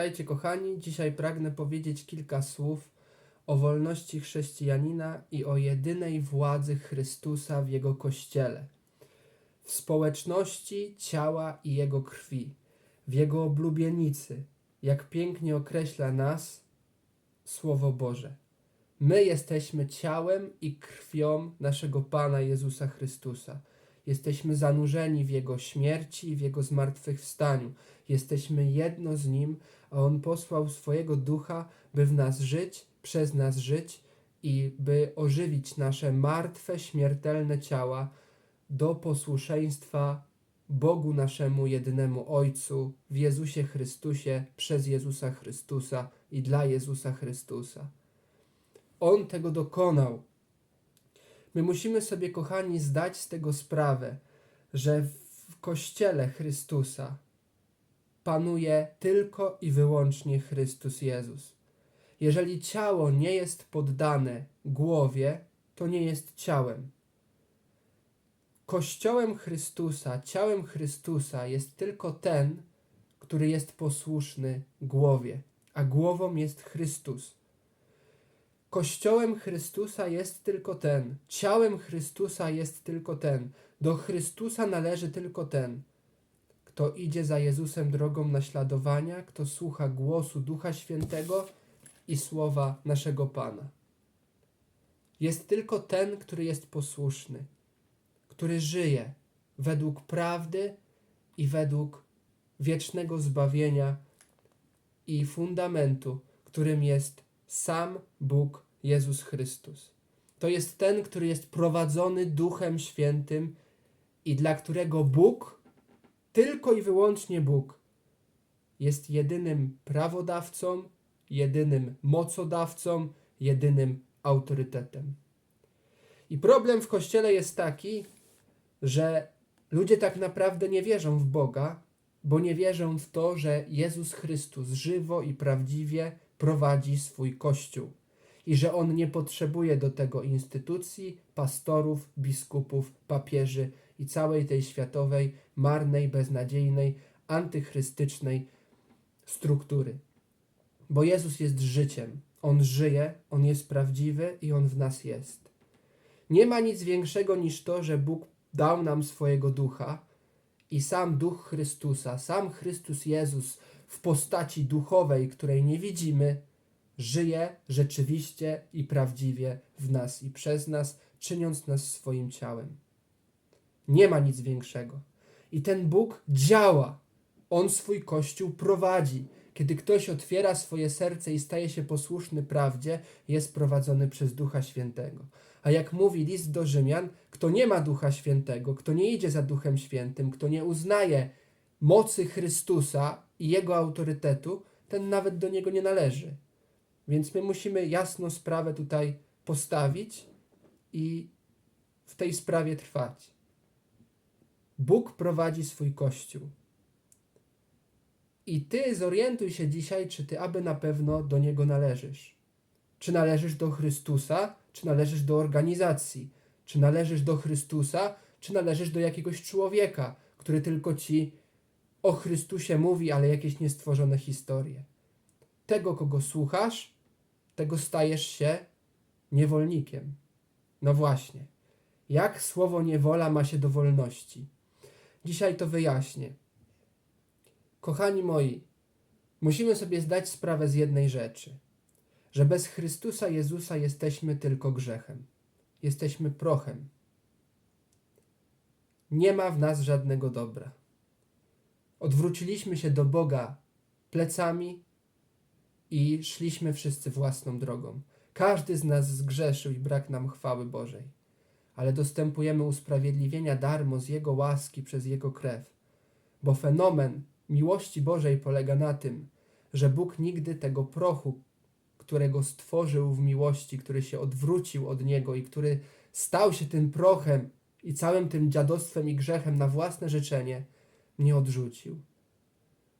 Witajcie kochani. Dzisiaj pragnę powiedzieć kilka słów o wolności chrześcijanina i o jedynej władzy Chrystusa w Jego Kościele, w społeczności ciała i Jego krwi, w Jego oblubienicy, jak pięknie określa nas Słowo Boże. My jesteśmy ciałem i krwią naszego Pana Jezusa Chrystusa. Jesteśmy zanurzeni w Jego śmierci i w Jego zmartwychwstaniu. Jesteśmy jedno z Nim, a On posłał swojego Ducha, by w nas żyć, przez nas żyć i by ożywić nasze martwe, śmiertelne ciała do posłuszeństwa Bogu naszemu jedynemu Ojcu w Jezusie Chrystusie, przez Jezusa Chrystusa i dla Jezusa Chrystusa. On tego dokonał. My musimy sobie, kochani, zdać z tego sprawę, że w Kościele Chrystusa panuje tylko i wyłącznie Chrystus Jezus. Jeżeli ciało nie jest poddane głowie, to nie jest ciałem. Kościołem Chrystusa, ciałem Chrystusa jest tylko ten, który jest posłuszny głowie, a głową jest Chrystus. Kościołem Chrystusa jest tylko ten, ciałem Chrystusa jest tylko ten, do Chrystusa należy tylko ten, kto idzie za Jezusem drogą naśladowania, kto słucha głosu Ducha Świętego i słowa naszego Pana. Jest tylko ten, który jest posłuszny, który żyje według prawdy i według wiecznego zbawienia i fundamentu, którym jest sam Bóg Jezus Chrystus. To jest ten, który jest prowadzony Duchem Świętym i dla którego Bóg, tylko i wyłącznie Bóg, jest jedynym prawodawcą, jedynym mocodawcą, jedynym autorytetem. I problem w Kościele jest taki, że ludzie tak naprawdę nie wierzą w Boga, bo nie wierzą w to, że Jezus Chrystus żywo i prawdziwie prowadzi swój Kościół i że on nie potrzebuje do tego instytucji, pastorów, biskupów, papieży i całej tej światowej, marnej, beznadziejnej, antychrystycznej struktury. Bo Jezus jest życiem. On żyje, on jest prawdziwy i on w nas jest. Nie ma nic większego niż to, że Bóg dał nam swojego ducha i sam duch Chrystusa, sam Chrystus Jezus w postaci duchowej, której nie widzimy, żyje rzeczywiście i prawdziwie w nas i przez nas, czyniąc nas swoim ciałem. Nie ma nic większego. I ten Bóg działa. On swój kościół prowadzi. Kiedy ktoś otwiera swoje serce i staje się posłuszny prawdzie, jest prowadzony przez Ducha Świętego. A jak mówi list do Rzymian, kto nie ma Ducha Świętego, kto nie idzie za Duchem Świętym, kto nie uznaje mocy Chrystusa i jego autorytetu, ten nawet do niego nie należy. Więc my musimy jasno sprawę tutaj postawić i w tej sprawie trwać. Bóg prowadzi swój kościół. I ty zorientuj się dzisiaj, czy ty aby na pewno do niego należysz. Czy należysz do Chrystusa, czy należysz do organizacji? Czy należysz do Chrystusa, czy należysz do jakiegoś człowieka, który tylko ci o Chrystusie mówi, ale jakieś niestworzone historie? Tego, kogo słuchasz, tego stajesz się niewolnikiem. No właśnie. Jak słowo niewola ma się do wolności? Dzisiaj to wyjaśnię. Kochani moi, musimy sobie zdać sprawę z jednej rzeczy, że bez Chrystusa Jezusa jesteśmy tylko grzechem. Jesteśmy prochem. Nie ma w nas żadnego dobra. Odwróciliśmy się do Boga plecami i szliśmy wszyscy własną drogą. Każdy z nas zgrzeszył i brak nam chwały Bożej, ale dostępujemy usprawiedliwienia darmo z Jego łaski przez Jego krew, bo fenomen miłości Bożej polega na tym, że Bóg nigdy tego prochu, którego stworzył w miłości, który się odwrócił od Niego i który stał się tym prochem i całym tym dziadostwem i grzechem na własne życzenie, nie odrzucił.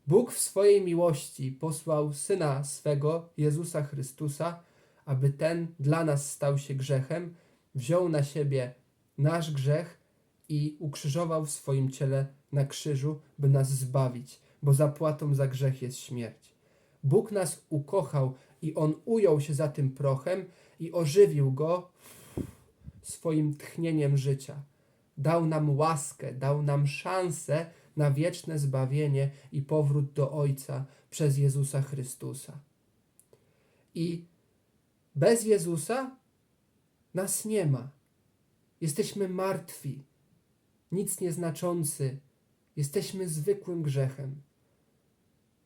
Bóg w swojej miłości posłał Syna swego, Jezusa Chrystusa, aby ten dla nas stał się grzechem, wziął na siebie nasz grzech i ukrzyżował w swoim ciele na krzyżu, by nas zbawić, bo zapłatą za grzech jest śmierć. Bóg nas ukochał i On ujął się za tym prochem i ożywił go swoim tchnieniem życia. Dał nam łaskę, dał nam szansę na wieczne zbawienie i powrót do Ojca przez Jezusa Chrystusa. I bez Jezusa nas nie ma. Jesteśmy martwi, nic nieznaczący, jesteśmy zwykłym grzechem.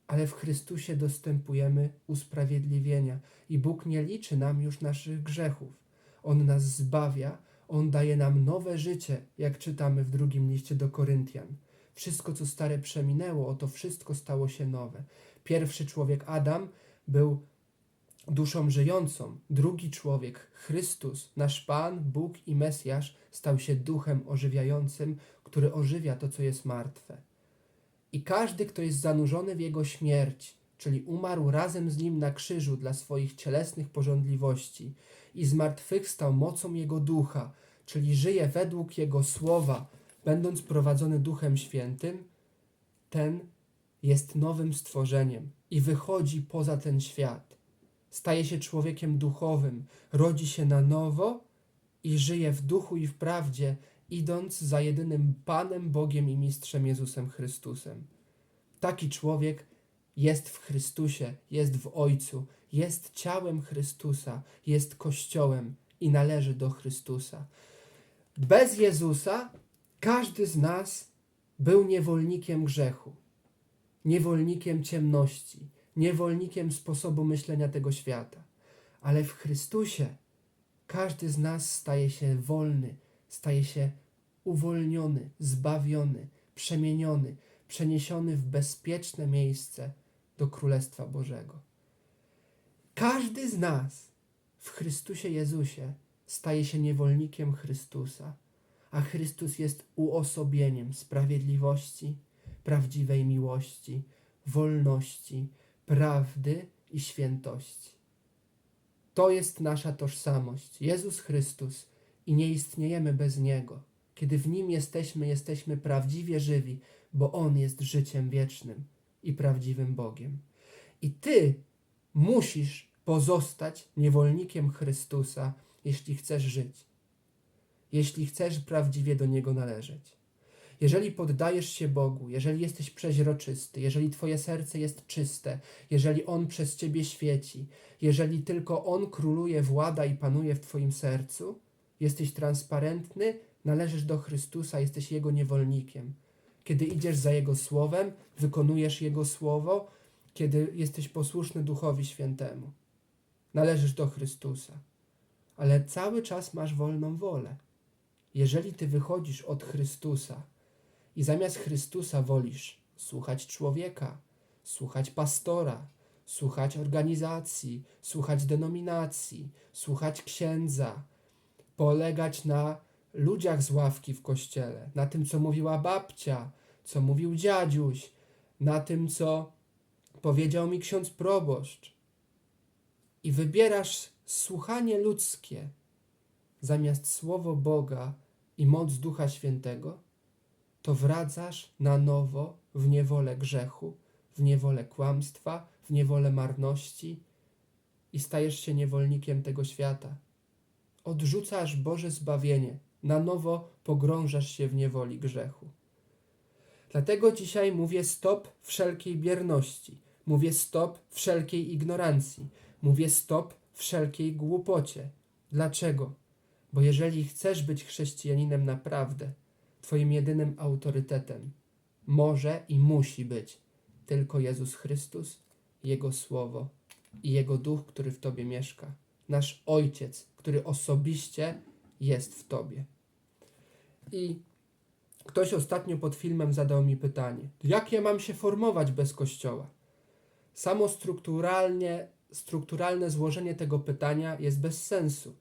Ale w Chrystusie dostępujemy usprawiedliwienia i Bóg nie liczy nam już naszych grzechów. On nas zbawia, On daje nam nowe życie, jak czytamy w drugim liście do Koryntian. Wszystko, co stare przeminęło, oto wszystko stało się nowe. Pierwszy człowiek Adam był duszą żyjącą. Drugi człowiek, Chrystus, nasz Pan, Bóg i Mesjasz, stał się duchem ożywiającym, który ożywia to, co jest martwe. I każdy, kto jest zanurzony w jego śmierć, czyli umarł razem z nim na krzyżu dla swoich cielesnych porządliwości i zmartwychwstał mocą jego ducha, czyli żyje według jego słowa, będąc prowadzony duchem świętym, ten jest nowym stworzeniem i wychodzi poza ten świat staje się człowiekiem duchowym, rodzi się na nowo i żyje w duchu i w prawdzie, idąc za jedynym Panem, Bogiem i Mistrzem Jezusem Chrystusem. Taki człowiek jest w Chrystusie, jest w Ojcu, jest ciałem Chrystusa, jest Kościołem i należy do Chrystusa. Bez Jezusa każdy z nas był niewolnikiem grzechu, niewolnikiem ciemności, niewolnikiem sposobu myślenia tego świata. Ale w Chrystusie każdy z nas staje się wolny, staje się uwolniony, zbawiony, przemieniony, przeniesiony w bezpieczne miejsce do Królestwa Bożego. Każdy z nas w Chrystusie Jezusie staje się niewolnikiem Chrystusa, a Chrystus jest uosobieniem sprawiedliwości, prawdziwej miłości, wolności, prawdy i świętości. To jest nasza tożsamość. Jezus Chrystus i nie istniejemy bez Niego. Kiedy w Nim jesteśmy, jesteśmy prawdziwie żywi, bo On jest życiem wiecznym i prawdziwym Bogiem. I Ty musisz pozostać niewolnikiem Chrystusa, jeśli chcesz żyć, jeśli chcesz prawdziwie do Niego należeć. Jeżeli poddajesz się Bogu, jeżeli jesteś przeźroczysty, jeżeli Twoje serce jest czyste, jeżeli On przez Ciebie świeci, jeżeli tylko On króluje, włada i panuje w Twoim sercu, jesteś transparentny, należysz do Chrystusa, jesteś Jego niewolnikiem. Kiedy idziesz za Jego słowem, wykonujesz Jego słowo, kiedy jesteś posłuszny Duchowi Świętemu. Należysz do Chrystusa, ale cały czas masz wolną wolę. Jeżeli Ty wychodzisz od Chrystusa, i zamiast Chrystusa wolisz słuchać człowieka, słuchać pastora, słuchać organizacji, słuchać denominacji, słuchać księdza, polegać na ludziach z ławki w kościele, na tym, co mówiła babcia, co mówił dziadziuś, na tym, co powiedział mi ksiądz proboszcz. I wybierasz słuchanie ludzkie zamiast słowo Boga i moc Ducha Świętego, to wracasz na nowo w niewolę grzechu, w niewolę kłamstwa, w niewolę marności i stajesz się niewolnikiem tego świata. Odrzucasz Boże zbawienie, na nowo pogrążasz się w niewoli grzechu. Dlatego dzisiaj mówię stop wszelkiej bierności, mówię stop wszelkiej ignorancji, mówię stop wszelkiej głupocie. Dlaczego? Bo jeżeli chcesz być chrześcijaninem naprawdę, Twoim jedynym autorytetem może i musi być tylko Jezus Chrystus, Jego Słowo i Jego Duch, który w Tobie mieszka. Nasz Ojciec, który osobiście jest w Tobie. I ktoś ostatnio pod filmem zadał mi pytanie: jak ja mam się formować bez Kościoła? Samo strukturalnie, strukturalne złożenie tego pytania jest bez sensu,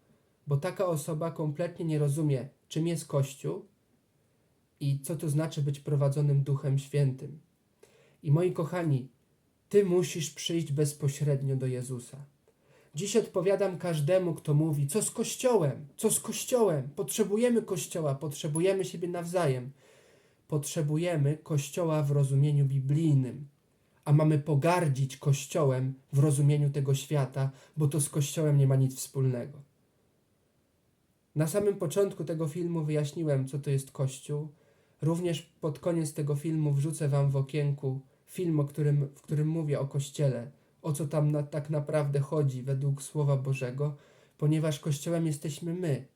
bo taka osoba kompletnie nie rozumie, czym jest Kościół i co to znaczy być prowadzonym Duchem Świętym. I moi kochani, Ty musisz przyjść bezpośrednio do Jezusa. Dziś odpowiadam każdemu, kto mówi, co z Kościołem, co z Kościołem, potrzebujemy Kościoła, potrzebujemy siebie nawzajem. Potrzebujemy Kościoła w rozumieniu biblijnym, a mamy pogardzić Kościołem w rozumieniu tego świata, bo to z Kościołem nie ma nic wspólnego. Na samym początku tego filmu wyjaśniłem, co to jest Kościół. Również pod koniec tego filmu wrzucę Wam w okienku film, o którym, w którym mówię o Kościele, o co tam na, tak naprawdę chodzi według Słowa Bożego, ponieważ Kościołem jesteśmy my.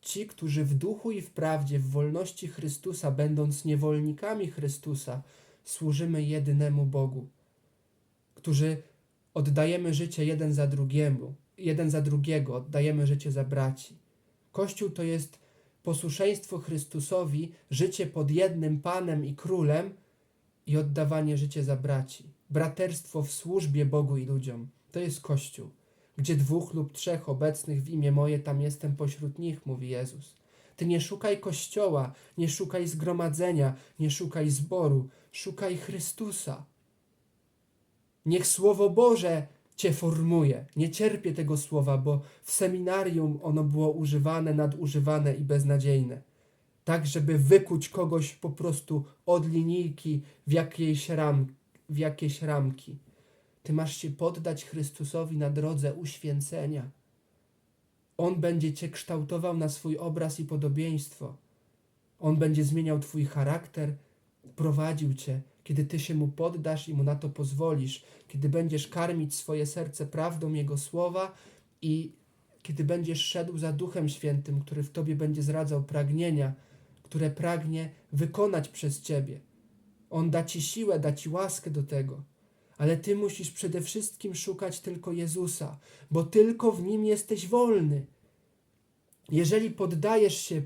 Ci, którzy w duchu i w prawdzie, w wolności Chrystusa, będąc niewolnikami Chrystusa, służymy jedynemu Bogu, którzy oddajemy życie jeden za drugiemu, jeden za drugiego, oddajemy życie za braci. Kościół to jest posłuszeństwo Chrystusowi, życie pod jednym Panem i Królem i oddawanie życia za braci. Braterstwo w służbie Bogu i ludziom. To jest Kościół. Gdzie dwóch lub trzech obecnych w imię moje, tam jestem pośród nich, mówi Jezus. Ty nie szukaj kościoła, nie szukaj zgromadzenia, nie szukaj zboru, szukaj Chrystusa. Niech Słowo Boże cię formuje. Nie cierpię tego słowa, bo w seminarium ono było używane, nadużywane i beznadziejne. Tak, żeby wykuć kogoś po prostu od linijki w jakiejś, ram, w jakieś ramki. Ty masz się poddać Chrystusowi na drodze uświęcenia. On będzie cię kształtował na swój obraz i podobieństwo. On będzie zmieniał twój charakter, prowadził cię, kiedy ty się mu poddasz i mu na to pozwolisz, kiedy będziesz karmić swoje serce prawdą Jego słowa i kiedy będziesz szedł za Duchem Świętym, który w tobie będzie zradzał pragnienia, które pragnie wykonać przez ciebie. On da ci siłę, da ci łaskę do tego. Ale ty musisz przede wszystkim szukać tylko Jezusa, bo tylko w nim jesteś wolny. Jeżeli poddajesz się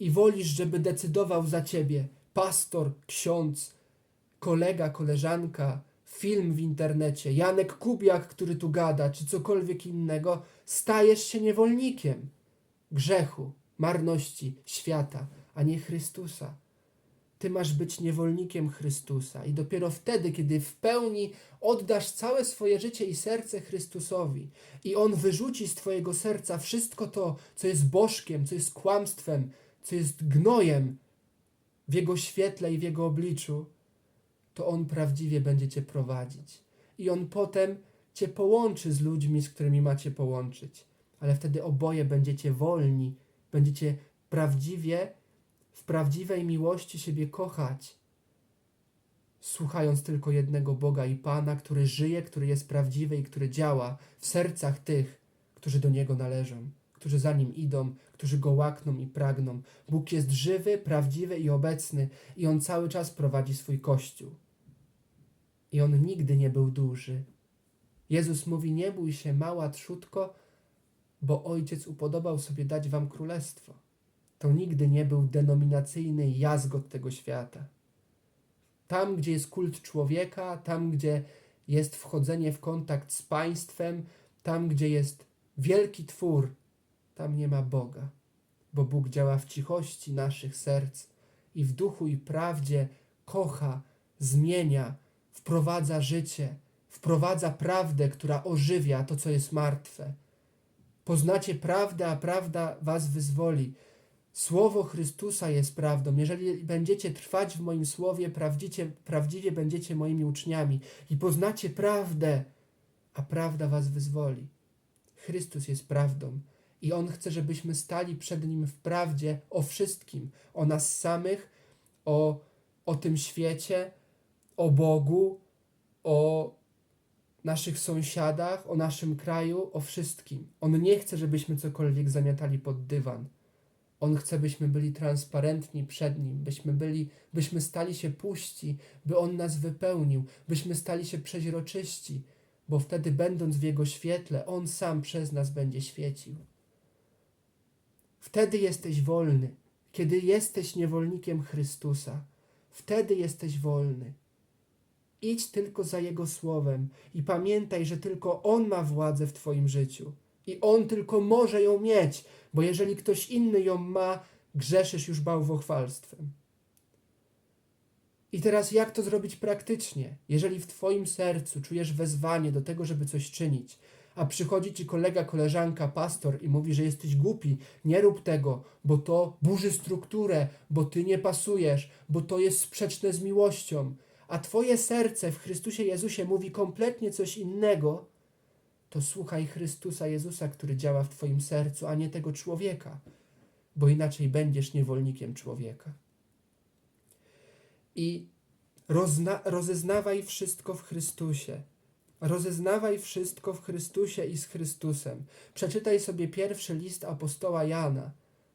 i wolisz, żeby decydował za ciebie pastor, ksiądz, kolega, koleżanka, film w internecie, Janek Kubiak, który tu gada, czy cokolwiek innego, stajesz się niewolnikiem grzechu, marności, świata, a nie Chrystusa. Ty masz być niewolnikiem Chrystusa i dopiero wtedy, kiedy w pełni oddasz całe swoje życie i serce Chrystusowi i On wyrzuci z Twojego serca wszystko to, co jest bożkiem, co jest kłamstwem, co jest gnojem w Jego świetle i w Jego obliczu, to On prawdziwie będzie Cię prowadzić. I On potem Cię połączy z ludźmi, z którymi macie połączyć. Ale wtedy oboje będziecie wolni, będziecie prawdziwie, w prawdziwej miłości siebie kochać, słuchając tylko jednego Boga i Pana, który żyje, który jest prawdziwy i który działa w sercach tych, którzy do Niego należą, którzy za Nim idą, którzy Go łakną i pragną. Bóg jest żywy, prawdziwy i obecny i On cały czas prowadzi swój Kościół. I On nigdy nie był duży. Jezus mówi, nie bój się, mała trzutko, bo Ojciec upodobał sobie dać wam królestwo. To nigdy nie był denominacyjny jazgot tego świata. Tam, gdzie jest kult człowieka, tam, gdzie jest wchodzenie w kontakt z państwem, tam, gdzie jest wielki twór, tam nie ma Boga, bo Bóg działa w cichości naszych serc i w duchu i prawdzie kocha, zmienia, wprowadza życie, wprowadza prawdę, która ożywia to, co jest martwe. Poznacie prawdę, a prawda was wyzwoli. Słowo Chrystusa jest prawdą. Jeżeli będziecie trwać w moim słowie, prawdzicie, prawdziwie będziecie moimi uczniami i poznacie prawdę, a prawda was wyzwoli. Chrystus jest prawdą i On chce, żebyśmy stali przed Nim w prawdzie o wszystkim, o nas samych, o, o tym świecie, o Bogu, o naszych sąsiadach, o naszym kraju, o wszystkim. On nie chce, żebyśmy cokolwiek zamiatali pod dywan. On chce, byśmy byli transparentni przed Nim, byśmy byli, byśmy stali się puści, by On nas wypełnił, byśmy stali się przeźroczyści, bo wtedy będąc w Jego świetle, On sam przez nas będzie świecił. Wtedy jesteś wolny, kiedy jesteś niewolnikiem Chrystusa. Wtedy jesteś wolny. Idź tylko za Jego słowem i pamiętaj, że tylko On ma władzę w Twoim życiu. I On tylko może ją mieć, bo jeżeli ktoś inny ją ma, grzeszysz już bałwochwalstwem. I teraz jak to zrobić praktycznie? Jeżeli w Twoim sercu czujesz wezwanie do tego, żeby coś czynić, a przychodzi Ci kolega, koleżanka, pastor i mówi, że jesteś głupi, nie rób tego, bo to burzy strukturę, bo Ty nie pasujesz, bo to jest sprzeczne z miłością, a Twoje serce w Chrystusie Jezusie mówi kompletnie coś innego, to słuchaj Chrystusa Jezusa, który działa w Twoim sercu, a nie tego człowieka, bo inaczej będziesz niewolnikiem człowieka. I rozna- rozeznawaj wszystko w Chrystusie. Rozeznawaj wszystko w Chrystusie i z Chrystusem. Przeczytaj sobie pierwszy list apostoła Jana.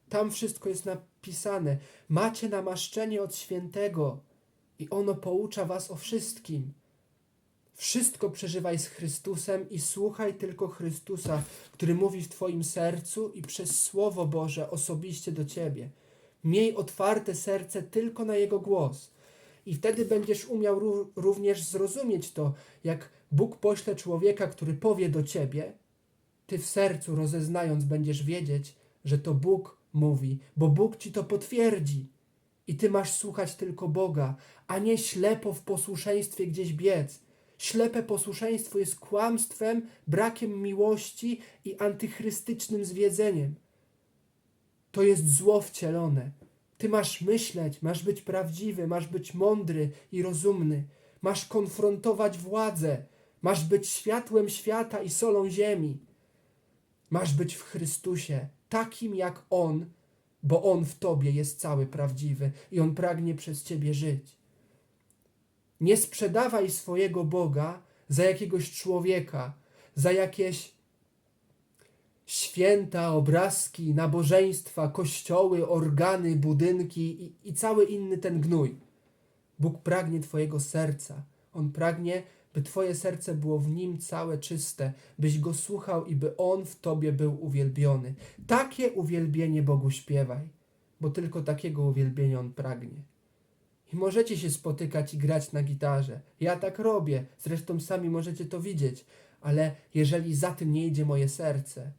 Tam wszystko jest napisane. Macie namaszczenie od świętego i ono poucza was o wszystkim. Wszystko przeżywaj z Chrystusem i słuchaj tylko Chrystusa, który mówi w Twoim sercu i przez Słowo Boże osobiście do Ciebie. Miej otwarte serce tylko na Jego głos. I wtedy będziesz umiał ró- również zrozumieć to, jak Bóg pośle człowieka, który powie do Ciebie, Ty w sercu rozeznając będziesz wiedzieć, że to Bóg mówi, bo Bóg Ci to potwierdzi. I Ty masz słuchać tylko Boga, a nie ślepo w posłuszeństwie gdzieś biec. Ślepe posłuszeństwo jest kłamstwem, brakiem miłości i antychrystycznym zwiedzeniem. To jest zło wcielone. Ty masz myśleć, masz być prawdziwy, masz być mądry i rozumny. Masz konfrontować władzę, masz być światłem świata i solą ziemi. Masz być w Chrystusie, takim jak On, bo On w Tobie jest cały prawdziwy i On pragnie przez Ciebie żyć. Nie sprzedawaj swojego Boga za jakiegoś człowieka, za jakieś święta, obrazki, nabożeństwa, kościoły, organy, budynki i, i cały inny ten gnój. Bóg pragnie Twojego serca. On pragnie, by Twoje serce było w Nim całe czyste, byś Go słuchał i by On w Tobie był uwielbiony. Takie uwielbienie Bogu śpiewaj, bo tylko takiego uwielbienia On pragnie. I możecie się spotykać i grać na gitarze. Ja tak robię, zresztą sami możecie to widzieć, ale jeżeli za tym nie idzie moje serce,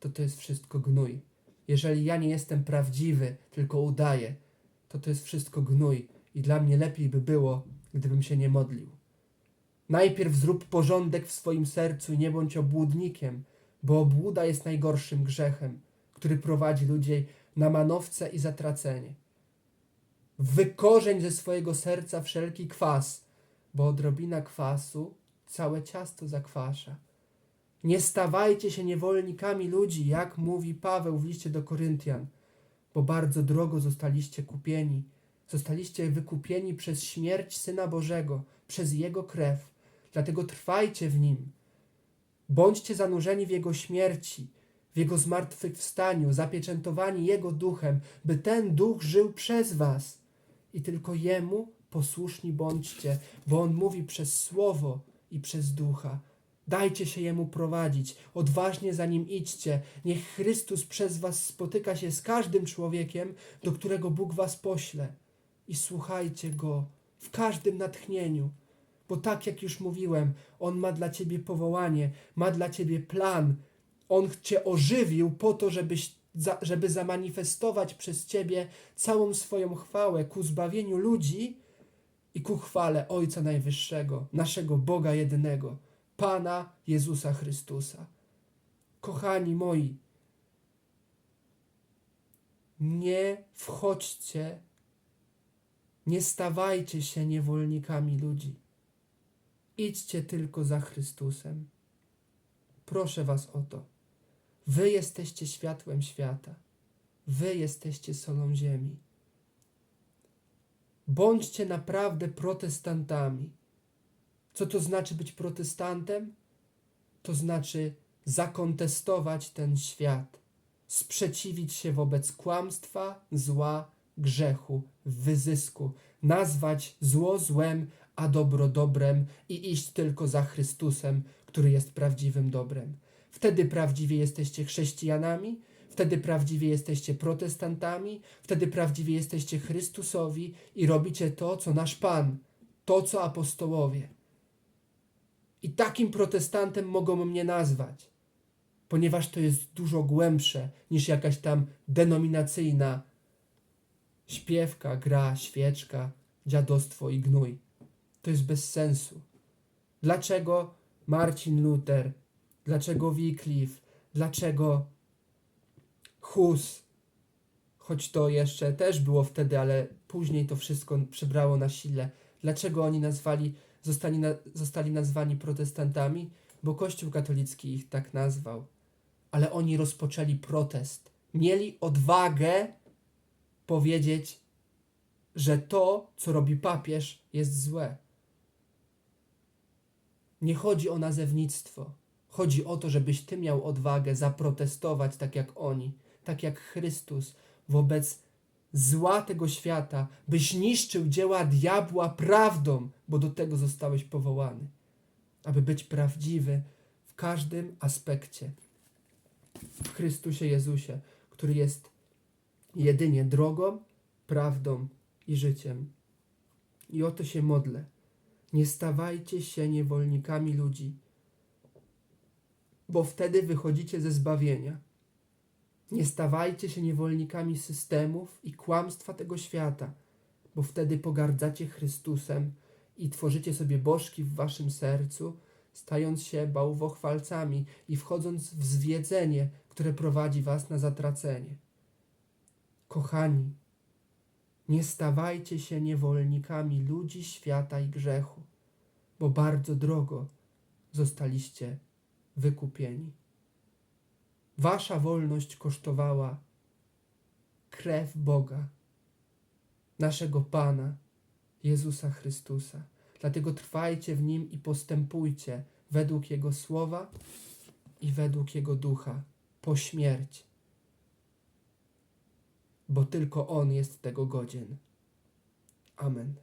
to to jest wszystko gnój. Jeżeli ja nie jestem prawdziwy, tylko udaję, to to jest wszystko gnój i dla mnie lepiej by było, gdybym się nie modlił. Najpierw zrób porządek w swoim sercu nie bądź obłudnikiem, bo obłuda jest najgorszym grzechem, który prowadzi ludzi na manowce i zatracenie. Wykorzeń ze swojego serca wszelki kwas, bo odrobina kwasu całe ciasto zakwasza. Nie stawajcie się niewolnikami ludzi, jak mówi Paweł w liście do Koryntian, bo bardzo drogo zostaliście kupieni. Zostaliście wykupieni przez śmierć Syna Bożego, przez Jego krew. Dlatego trwajcie w Nim. Bądźcie zanurzeni w Jego śmierci, w Jego zmartwychwstaniu, zapieczętowani Jego duchem, by ten duch żył przez Was. I tylko Jemu posłuszni bądźcie, bo On mówi przez Słowo i przez Ducha. Dajcie się Jemu prowadzić, odważnie za Nim idźcie. Niech Chrystus przez Was spotyka się z każdym człowiekiem, do którego Bóg Was pośle. I słuchajcie Go w każdym natchnieniu, bo tak jak już mówiłem, On ma dla Ciebie powołanie, ma dla Ciebie plan. On Cię ożywił po to, żebyś, za, żeby zamanifestować przez Ciebie całą swoją chwałę ku zbawieniu ludzi i ku chwale Ojca Najwyższego, naszego Boga jedynego. Pana Jezusa Chrystusa. Kochani moi, nie wchodźcie, nie stawajcie się niewolnikami ludzi. Idźcie tylko za Chrystusem. Proszę Was o to. Wy jesteście światłem świata. Wy jesteście solą ziemi. Bądźcie naprawdę protestantami. Co to znaczy być protestantem? To znaczy zakontestować ten świat, sprzeciwić się wobec kłamstwa, zła, grzechu, wyzysku, nazwać zło złem, a dobro dobrem i iść tylko za Chrystusem, który jest prawdziwym dobrem. Wtedy prawdziwie jesteście chrześcijanami, wtedy prawdziwie jesteście protestantami, wtedy prawdziwie jesteście Chrystusowi i robicie to, co nasz Pan, to, co apostołowie. I takim protestantem mogą mnie nazwać, ponieważ to jest dużo głębsze niż jakaś tam denominacyjna śpiewka, gra, świeczka, dziadostwo i gnój. To jest bez sensu. Dlaczego Marcin Luther? Dlaczego Wycliffe? Dlaczego Hus? Choć to jeszcze też było wtedy, ale później to wszystko przybrało na sile. Dlaczego oni nazwali, zostali, zostali nazwani protestantami? Bo Kościół katolicki ich tak nazwał. Ale oni rozpoczęli protest. Mieli odwagę powiedzieć, że to, co robi papież, jest złe. Nie chodzi o nazewnictwo. Chodzi o to, żebyś ty miał odwagę zaprotestować tak jak oni, tak jak Chrystus wobec zła tego świata, byś niszczył dzieła diabła prawdą, bo do tego zostałeś powołany, aby być prawdziwy w każdym aspekcie. W Chrystusie Jezusie, który jest jedynie drogą, prawdą i życiem. I o to się modlę. Nie stawajcie się niewolnikami ludzi, bo wtedy wychodzicie ze zbawienia. Nie stawajcie się niewolnikami systemów i kłamstwa tego świata, bo wtedy pogardzacie Chrystusem i tworzycie sobie bożki w waszym sercu, stając się bałwochwalcami i wchodząc w zwiedzenie, które prowadzi was na zatracenie. Kochani, nie stawajcie się niewolnikami ludzi, świata i grzechu, bo bardzo drogo zostaliście wykupieni. Wasza wolność kosztowała krew Boga, naszego Pana, Jezusa Chrystusa. Dlatego trwajcie w Nim i postępujcie według Jego słowa i według Jego ducha po śmierć, bo tylko On jest tego godzien. Amen.